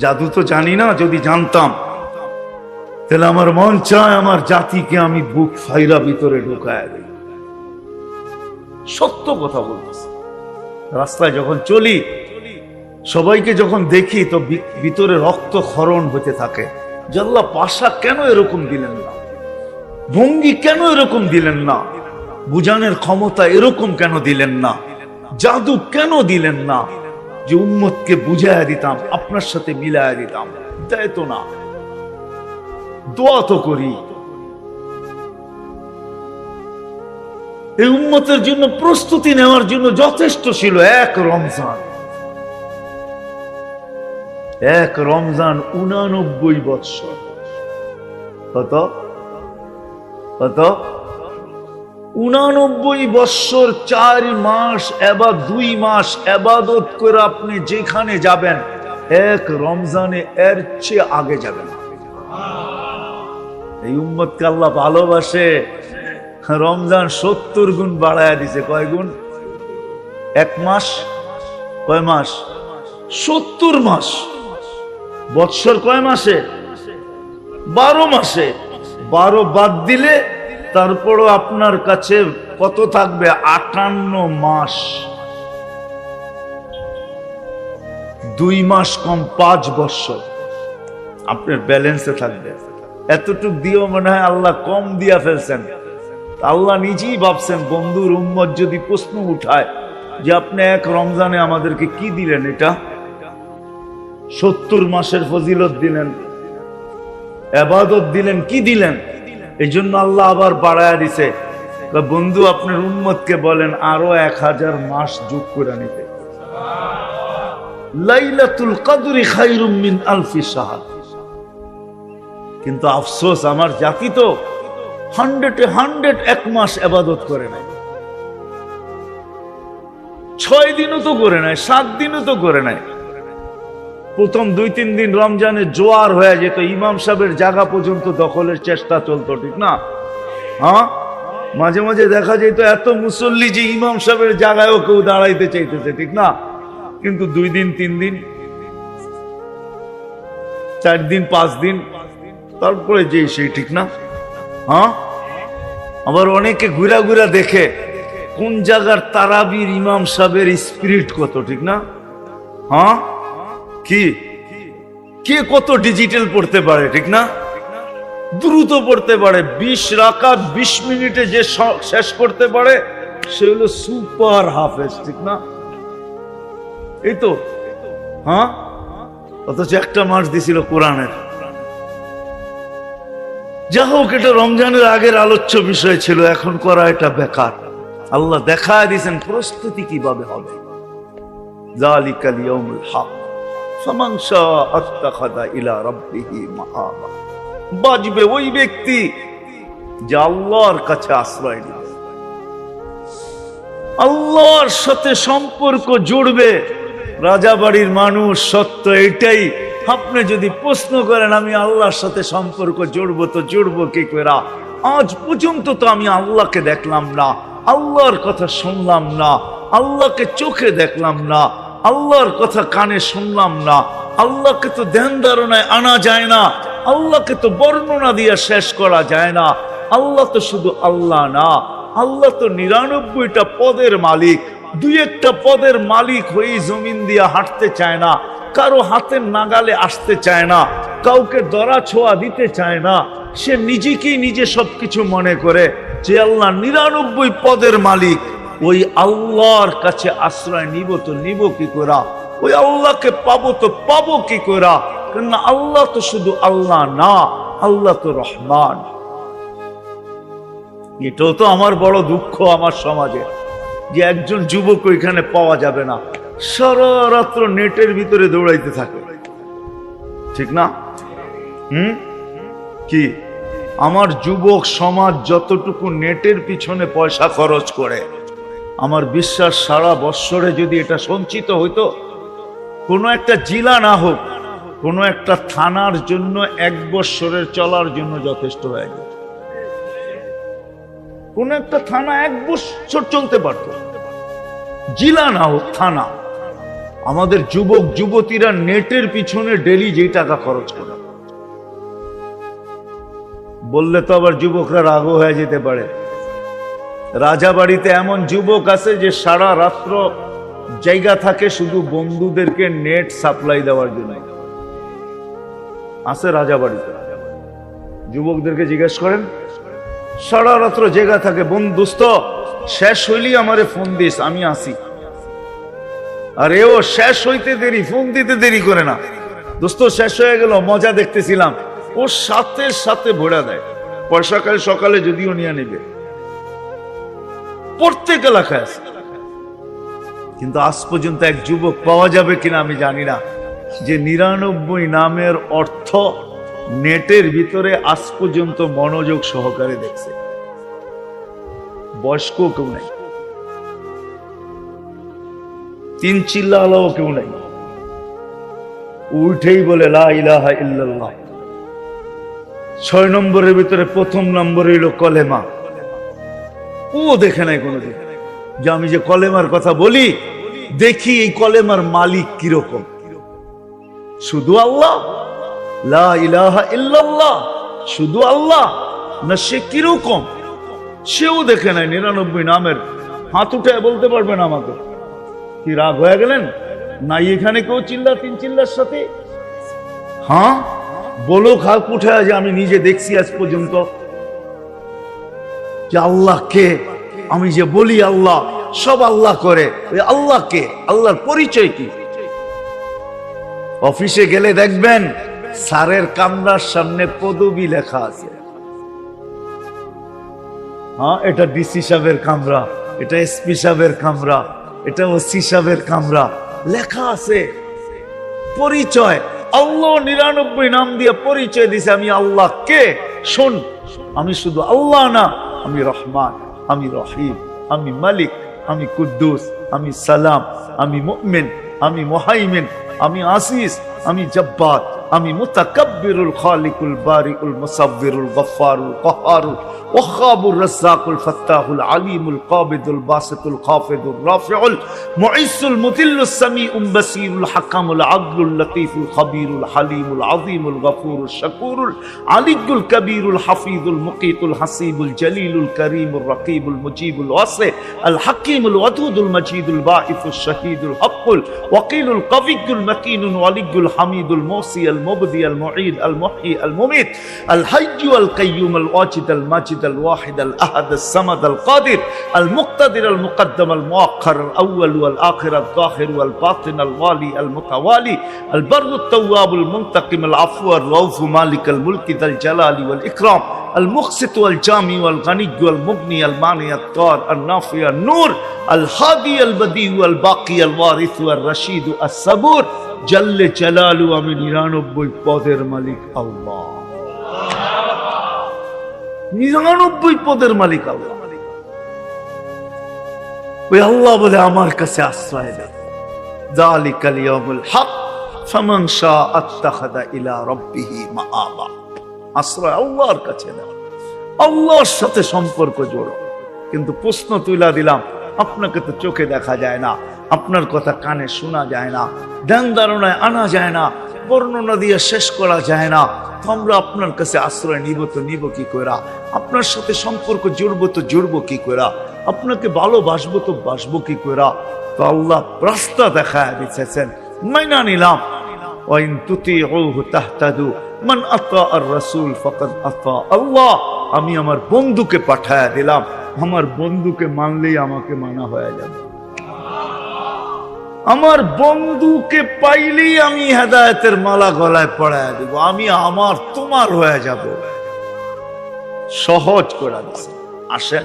জাদু তো জানি না, যদি জানতাম। তাহলে আমার মন চায় আমার জাতিকে আমি বুক ফাইরা ভিতরে ঢুকায় দিই। সত্য কথা বলতেছি। রাস্তায় যখন চলি, সবাইকে যখন দেখি, তো ভিতরে রক্ত ক্ষরণ হতে থাকে। জাল্লা পাশা কেন এরকম দিলেন না? ভঙ্গি কেন এরকম দিলেন না? বুঝানোর ক্ষমতা এরকম কেন দিলেন না? জাদু কেন দিলেন না? যে উম্মতকে বুঝাইয়া দিতাম, আপনার সাথে মিলাইয়া দিতাম। দেয় তো না। দোয়া তো করি। এই উম্মতের জন্য প্রস্তুতি নেওয়ার জন্য যথেষ্ট ছিল এক রমজান। এক রমজান উনানব্বই বৎসর। কত? কত? উনানব্বই বৎসর চার মাস এবার দুই মাস এবাদত করে আপনি যেখানে যাবেন, এক রমজানে এর চেয়ে আগে যাবেন। এই উম্মতকে আল্লাহ ভালোবাসে। রমজান সত্তর গুণ বাড়ায় দিছে, কয় গুণ? এক মাস? কয় মাস? সত্তর মাস। বৎসর কয় মাসে? বারো মাসে। বারো বাদ দিলে তারপরও আপনার কাছে কত থাকবে? আটান্ন মাস। দুই মাস কম পাঁচ বৎসর আপনার ব্যালেন্সে থাকবে। এতটুক দিয়েও মনে হয় আল্লাহ কম দিয়া ফেলছেন। আল্লাহ নিজেই ভাবছেন, বন্ধুর উম্মত যদি প্রশ্ন উঠায় যে আপনি এক রমজানে আমাদেরকে কি দিলেন এটা? সত্তর মাসের ফজিলত দিলেন। এবাদত দিলেন, কি দিলেন? এই জন্য আল্লাহ আবার বাড়ায় দিছে। বন্ধু, আপনার উম্মতকে বলেন, আরও এক হাজার মাস যোগ করে নিতে। লাইলাতুল কদরি আলফি কিন্তু আফসোস, আমার জাতি তো হান্ড্রেডে হান্ড্রেড এক মাস এবাদত করে নাই। ছয় দিনও তো করে নাই, সাত দিনও তো করে নাই। প্রথম দুই, তিন দিন রমজানে জোয়ার হয়ে যেত, ইমাম সাহেবের জায়গা পর্যন্ত দখলের চেষ্টা চলতো, ঠিক না? হ্যাঁ? মাঝে মাঝে দেখা যেত, এত মুসল্লি যে ইমাম সাহেবের জায়গায়ও কেউ দাঁড়াইতে চাইতেছে, ঠিক না? কিন্তু দুই দিন, তিন দিন, চার দিন, পাঁচ দিন, তারপরে যে সেই ঠিক না? হ্যাঁ? আবার অনেকে ঘুরা ঘুরা দেখে কোন জায়গার তারাবির ইমাম সাহেবের স্পিরিট কত, ঠিক না? হ্যাঁ? কি? কে কত ডিজিটাল পড়তে পারে, ঠিক না? দ্রুত পড়তে পারে, বিশ রাকাত, বিশ মিনিটে যে শেষ করতে পারে, সে হলো সুপার হাফেজ, ঠিক না? এই তো। হ্যাঁ? অথচ একটা মাস দিছিল কোরআনের। যা হোক, এটা রমজানের আগের আলোচ্য বিষয় ছিল, এখন করা এটা বেকার। আল্লাহ দেখা দিয়েছেন, প্রস্তুতি কীভাবে হবে? জালিকাল হক। মাআবা বাজবে ওই ব্যক্তি যে আল্লাহর কাছে আশ্রয় নেবে। আল্লাহর সাথে সম্পর্ক জুড়বে। রাজাবাড়ির মানুষ সত্য এটাই। আপনি যদি প্রশ্ন করেন, আমি আল্লাহর সাথে সম্পর্ক জুড়বো তো জুড়বো কি করে? আজ পর্যন্ত তো আমি আল্লাহকে দেখলাম না, আল্লাহর কথা শুনলাম না, আল্লাহকে চোখে দেখলাম না। আল্লাহর কথা কানে শুনলাম না। আল্লাহকে তো ধ্যান ধারণায় আনা যায় না। আল্লাহকে তো বর্ণনা দিয়ে শেষ করা যায় না। আল্লাহ তো শুধু আল্লাহ না। আল্লাহ তো নিরানব্বইটা পদের মালিক। দুই একটা পদের মালিক হয়েই জমিন দিয়ে হাঁটতে চায় না। কারও হাতের নাগালে আসতে চায় না। কাউকে দরা ছোঁয়া দিতে চায় না। সে নিজেকেই নিজে সবকিছু মনে করে যে আল্লাহ নিরানব্বই পদের মালিক। ওই আল্লাহর কাছে আশ্রয় নিব তো নিব কি করা ওই আল্লাহকে পাবো তো পাবো কি করা কেননা আল্লাহ তো শুধু আল্লাহ না, আল্লাহ তো রহমান। এটাও তো আমার বড় দুঃখ আমার সমাজে, যে একজন যুবক ওইখানে পাওয়া যাবে না। সারা রাত্র নেটের ভিতরে দৌড়াইতে থাকে। ঠিক না? হুম? কি? আমার যুবক সমাজ যতটুকু নেটের পিছনে পয়সা খরচ করে আমার বিশ্বাস, সারা বৎসরে যদি এটা সঞ্চিত হইতো, কোনো একটা জেলা না হোক, কোনো একটা থানার জন্য এক বৎসরের চলার জন্য যথেষ্ট হয়ে যেত কোন একটা থানা এক বছর চলতে পারত। জেলা না হোক, থানা। আমাদের যুবক, যুবতীরা নেটের পিছনে ডেলি যেই টাকা খরচ করে। বললে তো আবার যুবকরা রাগও হয়ে যেতে পারে। রাজাবাড়িতে এমন যুবক আছে যে সারা রাত্র জায়গা থাকে শুধু বন্ধুদেরকে নেট সাপ্লাই দেওয়ার জন্য। আছে রাজাবাড়িতে। যুবকদেরকে জিজ্ঞেস করেন, সারা রাত্র জায়গা থাকে বন্ধুস্ত শেষ হইলি আমারে ফোন দিস, আমি আসি। আর এও শেষ হইতে দেরি ফোন দিতে দেরি করে না। দোস্ত, শেষ হয়ে গেল, মজা দেখতেছিলাম। ও সাথে সাথে ভোড়া দেয় পয়সা কাল সকালে যদিও নিয়ে নেবে। প্রত্যেক এলাকায় আছে। কিন্তু আজ পর্যন্ত এক যুবক পাওয়া যাবে কিনা আমি জানি না। যে নিরানব্বই নামের অর্থ নেটের ভিতরে আজ পর্যন্ত মনোযোগ সহকারে দেখছে। বয়স্ক কেউ নাই। তিন চিল্লা আলাও কেউ নাই। উঠেই বলে, লা ইলাহা ইল্লাল্লাহ। ছয় নম্বরের ভিতরে প্রথম নম্বর হইল কলেমা। ও দেখে নাই কোনোদিন। যে আমি যে কলেমার কথা বলি, দেখি এই কলেমার মালিক কীরকম। শুধু আল্লাহ? ইল্লাল্লাহ। শুধু আল্লাহ? না, সে কীরকম? সেও দেখে নাই, নিরানব্বই নামের। হাত উঠে বলতে পারবেন আমাকে। কি রাগ হয়ে গেলেন? নাই এখানে কেউ চিল্লা তিন চিল্লার সাথে? হ্যাঁ? বলো খাক উঠে যে আমি নিজে দেখছি আজ পর্যন্ত। যে আল্লাহ কে? আমি যে বলি আল্লাহ, সব আল্লাহ করে। ওই আল্লাহ কে? আল্লাহর পরিচয় কি? অফিসে গেলে দেখবেন স্যারের কামরার সামনে পদবি লেখা আছে। হ্যাঁ এটা ডিসি সাহেবের কামরা, এটা এসপি সাহেবের কামরা, এটা ওসি সাহেবের কামরা। লেখা আছে। পরিচয়। আল্লাহ নিরানব্বই নাম দিয়ে পরিচয় দিছে, আমি আল্লাহ কে? শোন, আমি শুধু আল্লাহ না আমি রহমান, আমি রহিম, আমি মালিক, আমি কুদ্দুস, আমি সালাম, আমি মুমিন, আমি মোহাইমিন, আমি আসিস, আমি জব্বার। আমি মুতাকাব্বিরুল খালিকুল বারিকুল মুসাব্বিরুল গফফারুল কহারুল ওয়াখাবুর রাজ্জাকুল ফাত্তাহুল আলিমুল কাবিদুল বাসিতুল খাফিদুর রাফিউল মুইসুল মুতিল্লুস সামিউল বাসিরুল হাকামুল আদলুল লতীফুল খবীরুল হালিমুল আযীমুল গফুরুল শাকুরুল আলিকুল কবীরুল হাফিজুল মুকিতুল হাসিবুল জলিলুল করিমুল রকিবুল মুজিবুল ওয়াসি আল হাকিমুল ওয়াদুদুল মজিদুল বাঈফুল শহীদুল হকুল ওয়াকিলুল কবিকুল মকিনুল ওয়ালিকুল হামিদুল মোসি المبدي المعيد المحيي المميت الحي والقيوم الواجد الماجد الواحد الأحد الصمد القادر المقتدر المقدم المؤخر الأول والآخر الظاهر والباطن الوالي المتوالي البر التواب المنتقم العفو الروف مالك الملك ذا الجلال والإكرام. المقسط والجامع والغني والمغني المانع الطار النافع النور الهادي البديع الباقي الوارث والرشيد الصبور جل جلاله আমি নিরানব্বই পদের মালিক আল্লাহ নিরানব্বই পদের মালিক আল্লাহ ওই আল্লাহ বলে আমার কাছে আশ্রয় দেয় জালিকাল ইয়াউমুল হক ফামান শাআ আত্তাখাযা ইলা রাব্বিহি মাআবা আশ্রয় আল্লাহর কাছে দাও আল্লাহর সাথে সম্পর্ক জোড়ো। কিন্তু প্রশ্ন তুলা দিলাম, আপনাকে তো চোখে দেখা যায় না, আপনার কথা কানে শোনা যায় না, ধ্যান ধারণায় আনা যায় না, বর্ণনা দিয়ে শেষ করা যায় না। আমরা আপনার কাছে আশ্রয় নিব তো নিব কি করা আপনার সাথে সম্পর্ক জুড়বো তো জুড়বো কি করা আপনাকে ভালোবাসবো তো বাসবো কি করা তো আল্লাহ রাস্তা দেখায় দিতেছেন মাইনা নিলাম। ওয়াইন তুতিউহু তাহতাদু মান আতা আর রাসূল ফাকাদ আতা আমি আমার বন্ধুকে পাঠায়া দিলাম। আমার বন্ধুকে মানলেই আমাকে মানা হয়ে যাবে। আমার বন্ধুকে পাইলেই আমি হেদায়তের মালা গলায় পড়ায় দিব। আমি আমার তোমার হয়ে যাব। সহজ করে দিছে আসেন।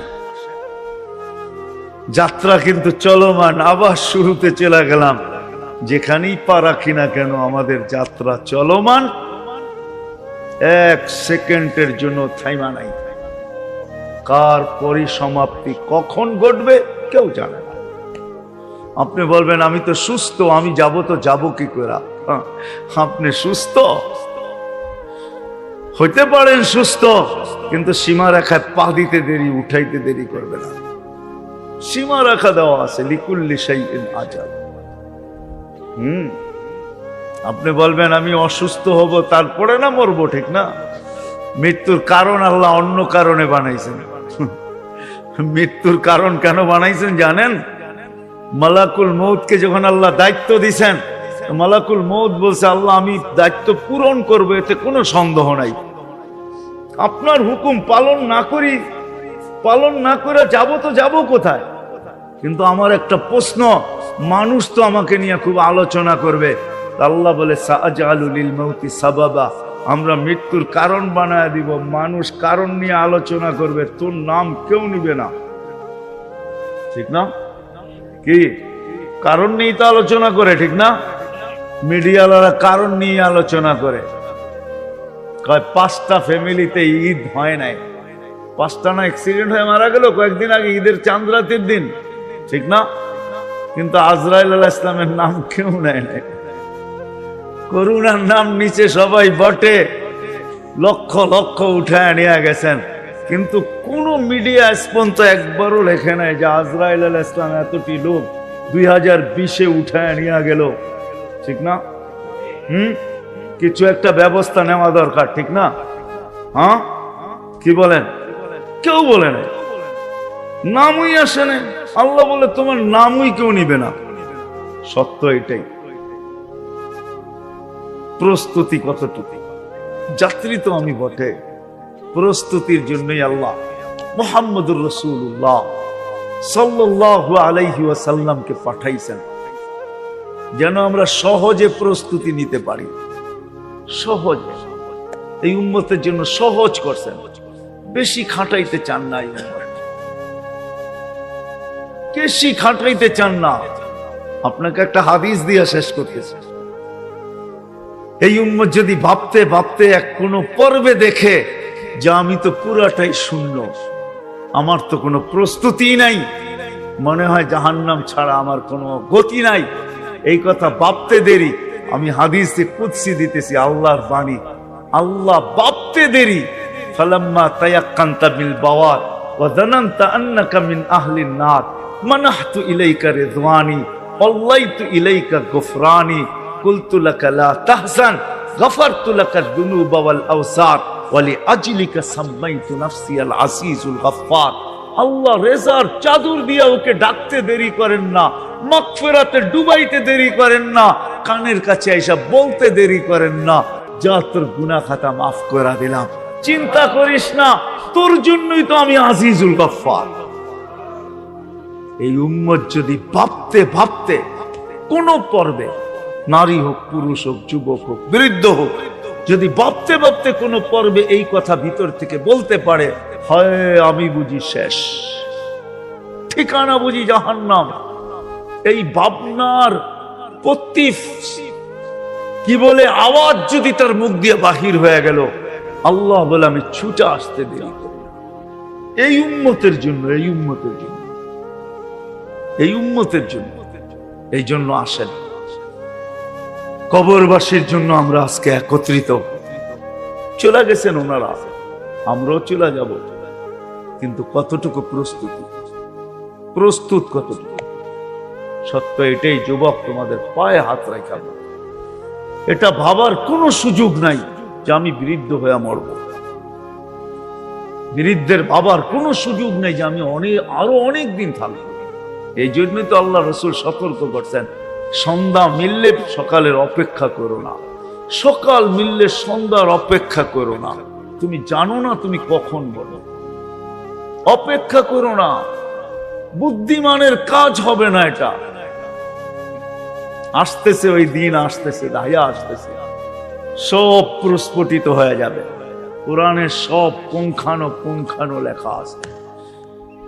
যাত্রা কিন্তু চলমান। আবার শুরুতে চলে গেলাম। যেখানেই পা রাখি না কেন আমাদের যাত্রা চলমান। এক সেকেন্ডের জন্য থাইমা নাই। কার পরিসমাপ্তি কখন ঘটবে কেউ জানে না। আপনি বলবেন আমি তো সুস্থ আমি যাব তো যাব কি করে? হ্যাঁ, আপনি সুস্থ? হইতে পারেন সুস্থ কিন্তু সীমা রেখায় পা দিতে দেরি উঠাইতে দেরি করবে না। সীমা রেখা দেওয়া আছে লিকুল্লি সেই আজাদ। হুম। আপনি বলবেন, আমি অসুস্থ হব, তারপরে না মরবো? ঠিক না। মৃত্যুর কারণ আল্লাহ অন্য কারণে বানাইছেন। মৃত্যুর কারণ কেন বানাইছেন জানেন? মালাকুল মৌতকে যখন আল্লাহ দায়িত্ব দিছেন, মালাকুল মৌত বলছে, আল্লাহ, আমি দায়িত্ব পূরণ করব, এতে কোনো সন্দেহ নাই। আপনার হুকুম পালন না করি, পালন না করে যাব তো যাব কোথায়? কিন্তু আমার একটা প্রশ্ন মানুষ তো আমাকে নিয়ে খুব আলোচনা করবে। আল্লাহ বলে মৌতি সাবাবা। আমরা মৃত্যুর কারণ বানায় দিব, মানুষ কারণ নিয়ে আলোচনা করবে, তোর নাম কেউ নিবে না। ঠিক না? কি? কারণ নিয়ে তো আলোচনা করে, ঠিক না? মিডিয়ালারা কারণ নিয়ে আলোচনা করে। কয়, পাঁচটা ফ্যামিলিতে ঈদ হয় নাই। পাঁচটা না, অ্যাক্সিডেন্ট হয়ে মারা গেল, কয়েকদিন আগে ঈদের চাঁদ রাতের দিন। ঠিক না? কিন্তু আজরাইল আল্লাহ ইসলামের নাম কেউ নেয় নাই। করুণার নাম নিচে সবাই বটে। লক্ষ লক্ষ উঠায় নিয়ে গেছেন। কিন্তু কোন মিডিয়া স্পন্স একবারও লেখে নাই যে আজরাইল আল ইসলাম এতটি লোক দুই হাজার বিশে উঠায় নিয়ে গেল। ঠিক না? হুম? কিছু একটা ব্যবস্থা নেওয়া দরকার, ঠিক না? হ্যাঁ? কি বলেন? কেউ বলে না নামই আসে না আল্লাহ বলে তোমার নামই কেউ নিবে না। সত্য এটাই। প্রস্তুতি কতটুকু? যাত্রী তো আমি বটে। প্রস্তুতির জন্যই আল্লাহ মোহাম্মদুর রসুল্লাহ সাল্লাহ আলাইহি ওয়াসাল্লামকে পাঠাইছেন। যেন আমরা সহজে প্রস্তুতি নিতে পারি। সহজে। এই উম্মতের জন্য সহজ করছেন। বেশি খাটাইতে চান না এই বেশি খাটাইতে চান না? আপনাকে একটা হাদিস দিয়ে শেষ করতেছে। এই উম্মত যদি ভাবতে ভাবতে এক কোনো পর্বে দেখে যে আমি তো পুরাটাই শূন্য, আমার তো কোনো প্রস্তুতি নাই, মনে হয় জাহান্নাম ছাড়া আমার কোনো গতি নাই। এই কথা ভাবতে দেরি, আমি হাদিসে কুৎসি দিতেছি আল্লাহর বাণী। আল্লাহ ভাবতে দেরি। ফালাম্মা তায়াক্কান্তা বিল বাওয়ার ওয়া জানান্তা আন্নাকা মিন আহলিন নার। মানাহতু ইলাইকা অল্লাইতু ইলাইকা কুলতু লাকা লা লাকা ওয়াল আওসার আজলিকা নাফসি আল আজিজুল গফফার। আল্লাহ রেজার চাদর ওকে ডাকতে দেরি করেন না মাকফেরাতে ডুবাইতে দেরি করেন না, কানের কাছে এসে বলতে দেরি করেন না, যা তোর গুনা খাতা মাফ করা দিলাম। চিন্তা করিস না, তোর জন্যই তো আমি আজিজুল গফফার। এই উম্মত যদি ভাবতে ভাবতে কোন পর্বে নারী হোক, পুরুষ হোক, যুবক হোক, বৃদ্ধ হোক, যদি ভাবতে ভাবতে কোনো পর্বে এই কথা ভিতর থেকে বলতে পারে, হয়, আমি বুঝি শেষ। ঠিকানা বুঝি জাহান্নাম। এই ভাবনার কি বলে? আওয়াজ যদি তার মুখ দিয়ে বাহির হয়ে গেল, আল্লাহ বলে, আমি ছুটে আসতে দিলাম এই উম্মতের জন্য, এই উম্মতের জন্য। এই উম্মতের জন্য। এই জন্য আসেন। কবরবাসীর জন্য আমরা আজকে একত্রিত। চলে গেছেন ওনারা। আমরাও চলে যাব। কিন্তু কতটুকু প্রস্তুতি? প্রস্তুত কতটুকু? সত্য এটাই, যুবক, তোমাদের পায়ে হাত রেখা এটা ভাবার কোনো সুযোগ নাই যে আমি বৃদ্ধ হয়ে মরব। বৃদ্ধের বাবার কোনো সুযোগ নেই যে আমি অনেক আরও অনেক দিন থাকব। এই জন্যই তো আল্লাহ রসুল সতর্ক করছেন, সন্ধ্যা মিললে সকালের অপেক্ষা করো না। সকাল মিললে সন্ধ্যার অপেক্ষা করো না। তুমি জানো না, তুমি কখন বলো। অপেক্ষা করো না। বুদ্ধিমানের কাজ হবে না এটা। আসতেছে ওই দিন, আসতেছে, দাহিয়া আসতেছে। সব প্রস্ফুটিত হয়ে যাবে। কোরআনের সব পুঙ্খানো পুঙ্খানো লেখা আছে।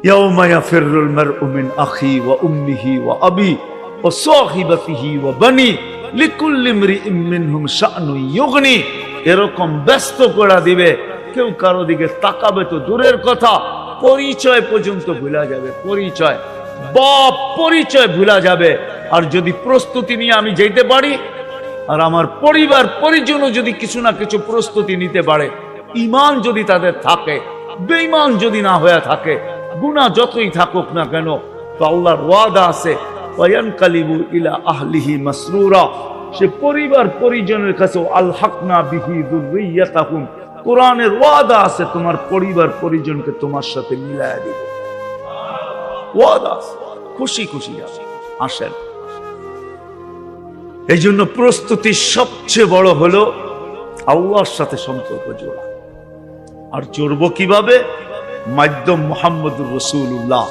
يوم يفر المرء من أخي وأمه وأبي وصاحبته وبني لكل امرئ منهم شأن يغني এরকম ব্যস্ত করে দিবে কেউ কারো দিকে তাকাবে তো দূরের কথা পরিচয় পর্যন্ত ভুলা যাবে পরিচয় বাপ পরিচয় ভুলা যাবে আর যদি প্রস্তুতি নিয়ে আমি যেতে পারি আর আমার পরিবার পরিজনও যদি কিছু না কিছু প্রস্তুতি নিতে পারে ইমান যদি তাদের থাকে বেঈমান যদি না হয়ে থাকে গুণা যতই থাকুক না কেন, তো আল্লাহর ওয়াদা আছে সে পরিবার পরিজনের কাছে কোরআনের ওয়াদা আছে, তোমার পরিবার পরিজনকে তোমার সাথে দিব। খুশি খুশি আসেন। এই জন্য প্রস্তুতি সবচেয়ে বড় হলো আল্লাহর সাথে সম্পর্ক জোড়া। আর জড়ব কীভাবে? মাধ্যম মোহাম্মদুর রসুল্লাহ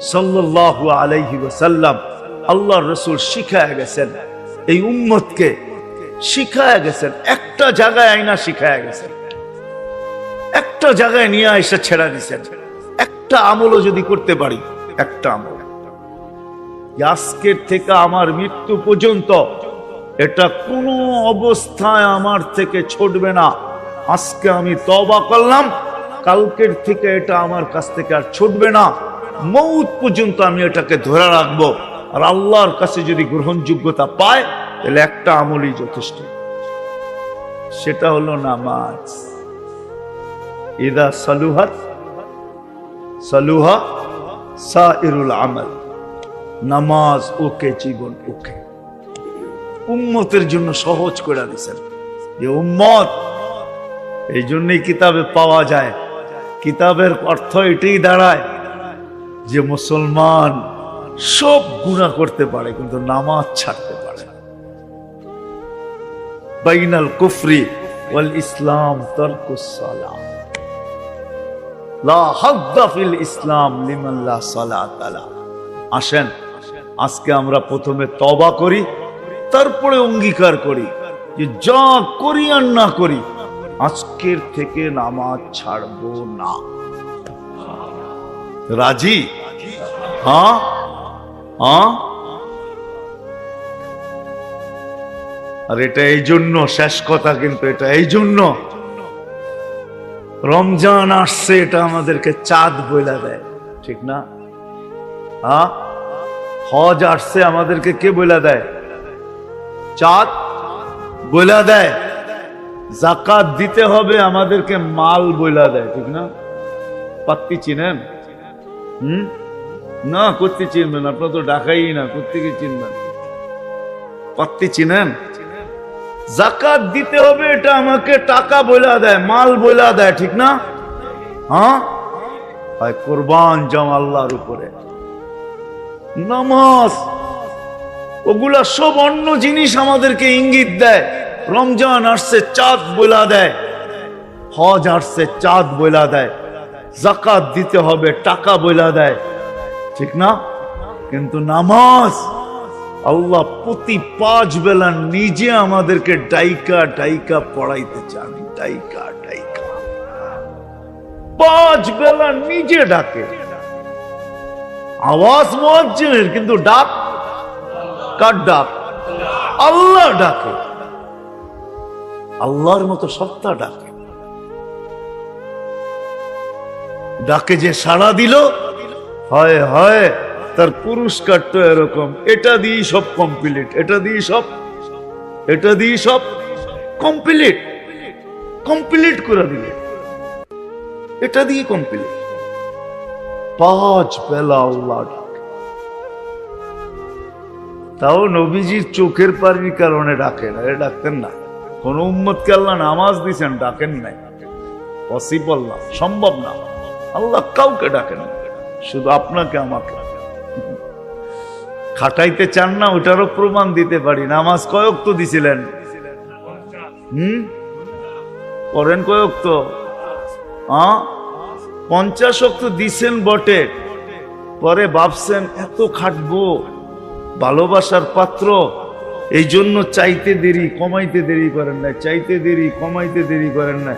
সাল্লাল্লাহু আলাইহি ওয়াসাল্লাম। আল্লাহর রসুল শিখায় গেছেন। এই উম্মতকে শিখায় গেছেন। একটা জায়গায় আইনা শিখায় গেছেন। একটা জায়গায় নিয়ে এসে ছেড়া দিছেন। একটা আমলও যদি করতে পারি, একটা আমল। আজকের থেকে আমার মৃত্যু পর্যন্ত এটা কোনো অবস্থায় আমার থেকে ছুটবে না। আজকে আমি তবা করলাম। কালকের থেকে এটা আমার কাছ থেকে আর ছুটবে না। মৌত পর্যন্ত আমি এটাকে ধরে রাখব। আর আল্লাহর কাছে যদি গ্রহণযোগ্যতা পায়, তাহলে একটা আমলই যথেষ্ট। সেটা হলো নামাজ। ইদা সালুহাত, সালুহা সাইরুল আমল। নামাজ ওকে, জীবন ওকে। উম্মতের জন্য সহজ করে দিছেন যে উম্মত, এই জন্যই কিতাবে পাওয়া যায়। কিতাবের অর্থ এটাই দাঁড়ায় যে মুসলমান সব গুণা করতে পারে, কিন্তু নামাজ ছাড়তে পারে বাইনাল কুফরি ওয়াল ইসলাম তরকুস সালাম লা ইসলাম লিমান লা আসেন, আজকে আমরা প্রথমে তবা করি, তারপরে অঙ্গীকার করি যে যা করি আর না করি আজকের থেকে নামাজ ছাড়বো না। রাজি? হ্যাঁ? হ্যাঁ? আর এটা এই জন্য, শেষ কথা কিন্তু এটা এই জন্য। রমজান আসছে, এটা আমাদেরকে চাঁদ বইলা দেয়, ঠিক না? হ্যাঁ? হজ আসছে, আমাদেরকে কে বইলা দেয়? চাঁদ বইলা দেয়। জাকাত দিতে হবে আমাদেরকে মাল বইলা দেয়, ঠিক না? পাত্তি চিনেন? হুম? না করতে চিনবেন, আপনার তো ডাকাই না কোথেকে চিনবেন। পাত্তি চিনেন? জাকাত দিতে হবে, এটা আমাকে টাকা বইলা দেয়, মাল বইলা দেয়, ঠিক না? হ্যাঁ? হয় কোরবান জম আল্লাহর উপরে। নামাজ, ওগুলা সব অন্য জিনিস আমাদেরকে ইঙ্গিত দেয়। রমজান আসছে, চাঁদ বইলা দেয়। হজ আসছে, চাঁদ বইলা দেয়। জাকাত দিতে হবে, টাকা বইলা দেয়। ঠিক না? কিন্তু নামাজ, আল্লাহ প্রতি পাঁচ বেলা নিজে আমাদেরকে ডাইকা ডাইকা পড়াইতে চান। ডাইকা ডাইকা। পাঁচ বেলা নিজে ডাকে। আওয়াজ মোয়াজ্জিনের, কিন্তু ডাক? কার ডাক? আল্লাহ ডাকে। আল্লাহর মতো সত্তা ডাকে। ডাকে যে সাড়া দিল, হয় হয়, তার পুরস্কার তো এরকম। এটা দিয়ে সব কমপ্লিট এটা দিয়ে সব, এটা দিয়ে সব কমপ্লিট কমপ্লিট করে দিলে। এটা দিয়ে কমপ্লিট পাঁচ বেলা আল্লাহ। তাও নবীজির চোখের পানির কারণে ডাকে না, এ ডাকতেন না। কোন উম্মতকে আল্লাহ নামাজ দিছেন, ডাকেন নাই। পসিবল না, সম্ভব না। আল্লাহ কাউকে ডাকেন শুধু আপনাকে, আমাকে। খাটাইতে চান না ওটারও প্রমাণ দিতে পারি। নামাজ কয়ক তো দিছিলেন? হুম? করেন কয়ক তো? পঞ্চাশ অক্ত দিছেন বটে। পরে ভাবছেন, এত খাটবো, ভালোবাসার পাত্র। এই জন্য চাইতে দেরি, কমাইতে দেরি করেন না, চাইতে দেরি, কমাইতে দেরি করেন না।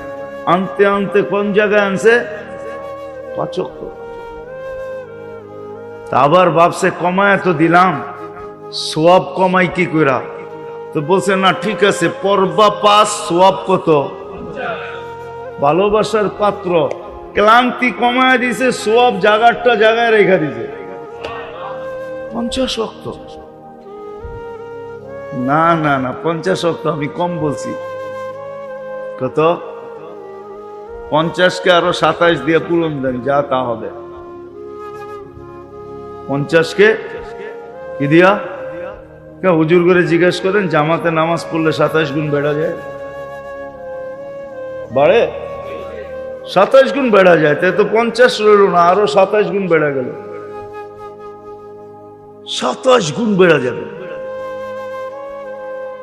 আনতে আনতে কোন জায়গায় আনছে? পাচক আবার ভাবছে, কমায় তো দিলাম, সোয়াব কমাই কি কইরা? তো বলছে, না, ঠিক আছে, পর্বা পাস সোয়াব কত? ভালোবাসার পাত্র, ক্লান্তি কমায় দিছে, সোয়াব জাগারটা জায়গায় রেখা দিছে। পঞ্চাশ অক্ত। না না না, পঞ্চাশ অক্ত আমি কম বলছি। কত? পঞ্চাশকে আরও সাতাইশ দিয়ে পূরণ দেন, যা তা হবে। পঞ্চাশকে? কি দিয়া? হুজুর করে জিজ্ঞেস করেন, জামাতে নামাজ পড়লে সাতাশ গুণ বেড়া যায়? বাড়ে? সাতাশ গুণ বেড়া যায় তাই তো পঞ্চাশ রইল না, আরও সাতাশ গুণ বেড়া গেল। সাতাশ গুণ বেড়া যাবে।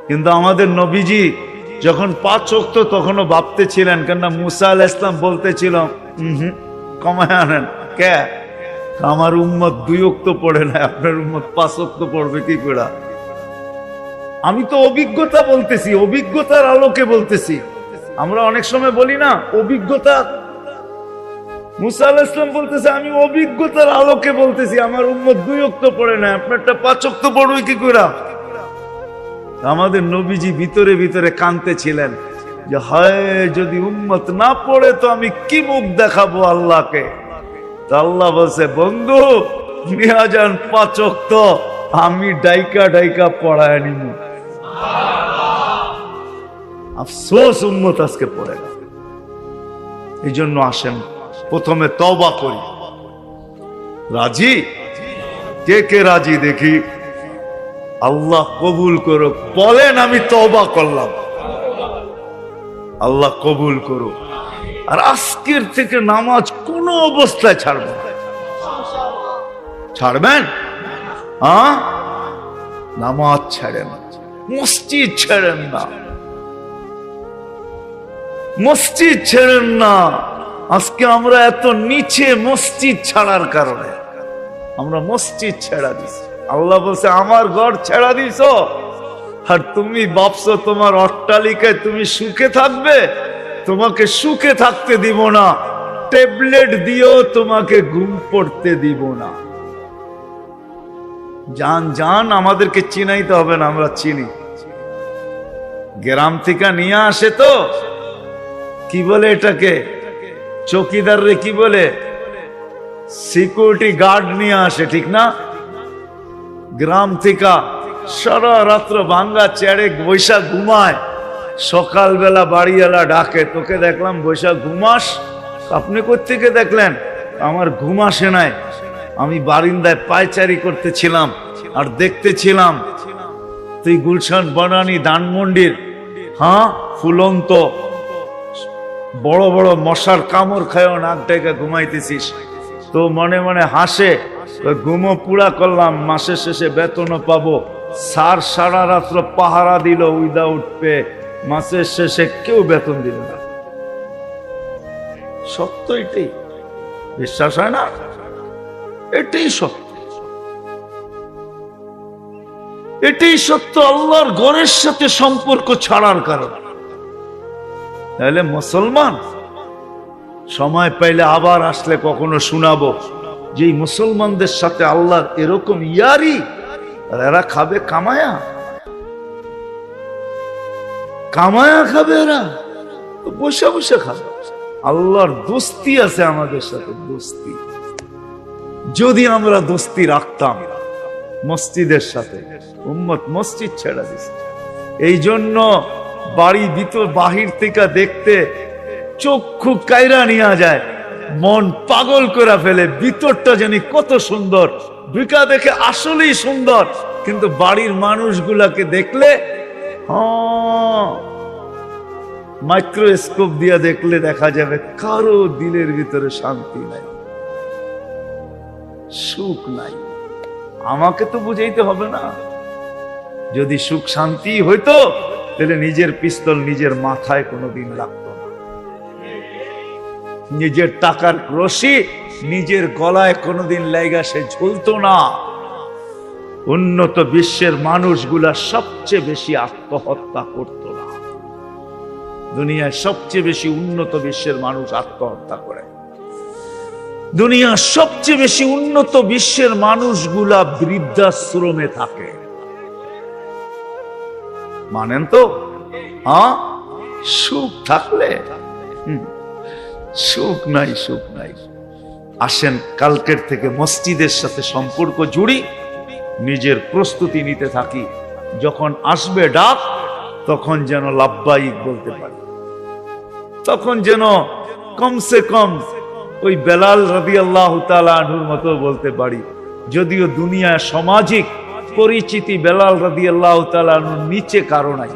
কিন্তু আমাদের নবীজি যখন পাঁচ অক্ত তখনও ভাবতে ছিলেন কেননা মুসা আল ইসলাম বলতেছিল কমায় আনেন। কে? আমার উম্মত দুই অক্ত পড়ে না আপনার উম্মত পাঁচ অক্ত পড়বে, কি করে? আমি তো অভিজ্ঞতা বলতেছি, অভিজ্ঞতার আলোকে বলতেছি। আমরা অনেক সময় বলি না, অভিজ্ঞতা? মুসা আল ইসলাম বলতেছে, আমি অভিজ্ঞতার আলোকে বলতেছি, আমার উম্মত দুই অক্ত পড়ে না আপনারটা পাঁচ অক্ত পড়বে, কি করে? আমাদের নবীজি ভিতরে ভিতরে কানতে ছিলেন। যে, হায়, যদি উম্মত না পড়ে তো আমি কি মুখ দেখাবো আল্লাহকে? আল্লাহ বলছে, বন্ধু নিয়া যান পাচক তো আমি ডাইকা ডাইকা পড়ায় নিব। আফসোস, উম্মত আজকে পড়ে না। এই জন্য আসেন, প্রথমে তবা করি। রাজি? কে কে রাজি দেখি। আল্লাহ কবুল করো বলেন আমি তবা করলাম। আল্লাহ কবুল করো আর আজকের থেকে নামাজ কোন অবস্থায় ছাড়বেন ছাড়বেন? হ্যাঁ? নামাজ ছাড়েন মসজিদ ছেড়েন না। মসজিদ ছেড়েন না। আজকে আমরা এত নিচে মসজিদ ছাড়ার কারণে। আমরা মসজিদ ছেড়া দিছি। আল্লাহ বলছে, আমার ঘর ছেড়া দিছ। আর তুমি ভাবছ তোমার অট্টালিকায় তুমি সুখে থাকবে? তোমাকে সুখে থাকতে দিব না। ট্যাবলেট দিয়েও তোমাকে ঘুম পড়তে দিব না। যান যান, আমাদেরকে চিনাইতে হবে না, আমরা চিনি। গ্রাম থেকে নিয়ে আসে তো। কি বলে এটাকে? চকিদার রে কি বলে? সিকিউরিটি গার্ড নিয়ে আসে, ঠিক না? গ্রাম থেকে সারা রাত্র ভাঙ্গা চেড়ে বৈশাখ ঘুমায়। সকালবেলা বাড়িওয়ালা ডাকে, তোকে দেখলাম বৈশাখ ঘুমাস? আপনি থেকে দেখলেন? আমার ঘুম আসে নাই। আমি বারিন্দায় পায়চারি করতেছিলাম আর দেখতেছিলাম। তুই গুলশান বনানি ধানমন্ডির হ্যাঁ ফুলন্ত, বড় বড় মশার কামড় খায় নাক ডেকে ঘুমাইতেছিস। তো মনে মনে হাসে ঘুমো পুরা করলাম মাসের শেষে বেতনও পাবো। সার সারা রাত্র পাহারা দিল উইদাউট পে মাসের শেষে কেউ বেতন দিল না। সত্য এটাই। বিশ্বাস হয় না? এটাই সত্য। এটাই সত্য, আল্লাহর ঘরের সাথে সম্পর্ক ছাড়ার কারণ। তাহলে মুসলমান, সময় পাইলে আবার আসলে কখনো শোনাবো। যে মুসলমানদের সাথে আল্লাহর এরকম ইয়ারি, আর এরা খাবে কামায়া। কামায়া খাবে এরা। বসে বসে খাবে। আল্লাহর দোস্তি আছে আমাদের সাথে, দোস্তি। যদি আমরা দোস্তি রাখতাম মসজিদের সাথে, উম্মত মসজিদ ছেড়ে দিছে। এই জন্য বাড়ি ভিতর বাহির থেকে দেখতে চক্ষু কায়রা নিয়ে যায়। মন পাগল করে ফেলে, ভিতরটা জানি কত সুন্দর। বিকা দেখে আসলেই সুন্দর। কিন্তু বাড়ির মানুষগুলাকে দেখলে মাইক্রোস্কোপ দিয়ে দেখলে দেখা যাবে কারও দিলের ভিতরে শান্তি নাই, সুখ নাই। আমাকে তো বুঝাইতে হবে না। যদি সুখ শান্তি হইতো, তাহলে নিজের পিস্তল নিজের মাথায় কোনোদিন লাগতো নিজের টাকার রশি নিজের গলায় কোনোদিন লাইগা সে ঝুলতো না। উন্নত বিশ্বের মানুষগুলা সবচেয়ে বেশি আত্মহত্যা করত না। দুনিয়ায় সবচেয়ে বেশি উন্নত বিশ্বের মানুষ আত্মহত্যা করে। দুনিয়ার সবচেয়ে বেশি উন্নত বিশ্বের মানুষগুলা বৃদ্ধাশ্রমে থাকে। মানেন তো? হ্যাঁ সুখ থাকলে? হুম, সুখ নাই সুখ নাই। আসেন কালকের থেকে মসজিদের সাথে সম্পর্ক জুড়ি, নিজের প্রস্তুতি নিতে থাকি। যখন আসবে ডাক, তখন যেন লাভবাহিক বলতে পারি। তখন যেন কমসে কম ওই বেলাল রবি আল্লাহ তালুর মতো বলতে পারি। যদিও দুনিয়া সামাজিক, পরিচিতি বেলাল রাদি আল্লাহ নিচে কারও নাই।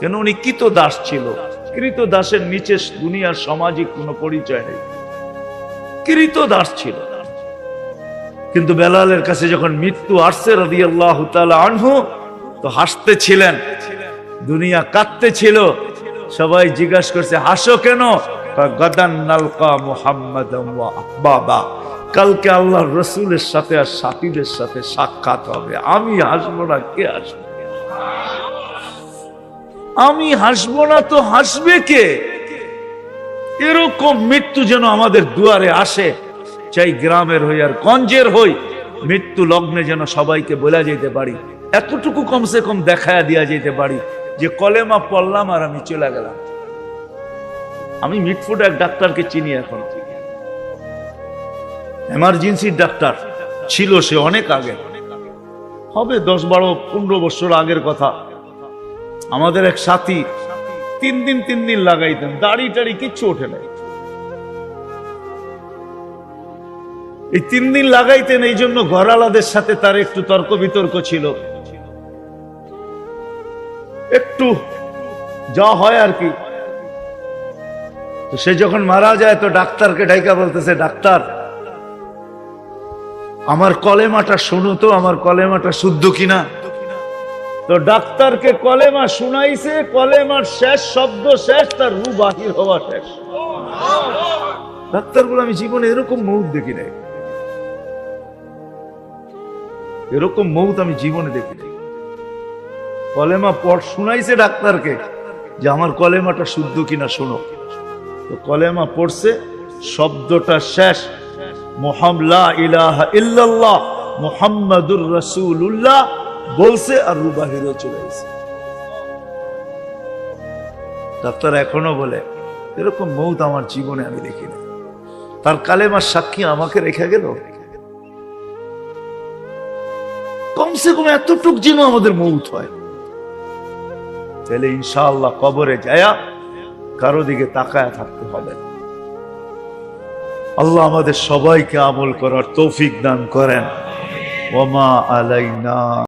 কেন উনি কৃত দাস ছিল? কৃত দাসের নিচে দুনিয়ার সামাজিক কোনো পরিচয় নেই। কৃত দাস ছিল। কিন্তু বেলালের কাছে যখন মৃত্যু আসছে রাদি আল্লাহ আনহু, তো হাসতে ছিলেন। দুনিয়া কাঁদতে ছিল। সবাই জিজ্ঞাসা করছে, হাসো কেন? কালকে আল্লাহ রসুলের সাথে আর সাথীদের সাথে সাক্ষাৎ হবে। আমি হাসবো না, কে হাসবে? আমি হাসবো না তো হাসবে কে? এরকম মৃত্যু যেন আমাদের দুয়ারে আসে, চাই গ্রামের হই আর গঞ্জের হই, মৃত্যু লগ্নে যেন সবাইকে বলা যেতে পারি, এতটুকু কমসে কম দেখায়া দিয়া যেতে পারি, যে কলেমা পড়লাম আর আমি চলে গেলাম। আমি মিটফুট এক ডাক্তারকে চিনি এখন। এমার্জেন্সির ডাক্তার ছিল সে অনেক আগে। হবে দশ বারো পনেরো বছর আগের কথা। আমাদের এক সাথী তিন দিন তিন দিন লাগাইতেন, দাড়ি টাড়ি কিচ্ছু ওঠে নাই। এই তিন দিন লাগাইতেন, এই জন্য ঘরালাদের সাথে তার একটু তর্ক বিতর্ক ছিল। একটু যা হয় আর কি। তো সে যখন মারা যায়, তো ডাক্তারকে ডাইকা বলতেছে, ডাক্তার, আমার কলেমাটা শুনো তো, আমার কলেমাটা শুদ্ধ কিনা? তো ডাক্তারকে কলেমা শুনাইছে, কলেমার শেষ শব্দ শেষ, তার রু বাহির হওয়া শেষ। ডাক্তার বলে আমি জীবনে এরকম মৌত দেখি নাই। এরকম মৌত আমি জীবনে দেখি নাই। কলেমা পড় শুনাইছে ডাক্তারকে যে আমার কলেমাটা শুদ্ধ কিনা শোনো। তো কলেমা পড়ছে, শব্দটা শেষ। মোহাম্মদুর রসুল্লাহ বলছে আর রু বাহিরে চলে গেছে। ডাক্তার এখনও বলে, এরকম মৌত আমার জীবনে আমি দেখিনি। তার কালেমার সাক্ষী আমাকে রেখে গেল। কমসে কম এতটুক যেন আমাদের মৌত হয়। তাহলে ইনশাআল্লাহ কবরে যায়া কারও দিকে তাকায় থাকতে হবে। আল্লাহ আমাদের সবাইকে আমল করার তৌফিক দান করেন। ওমা আলাইনা।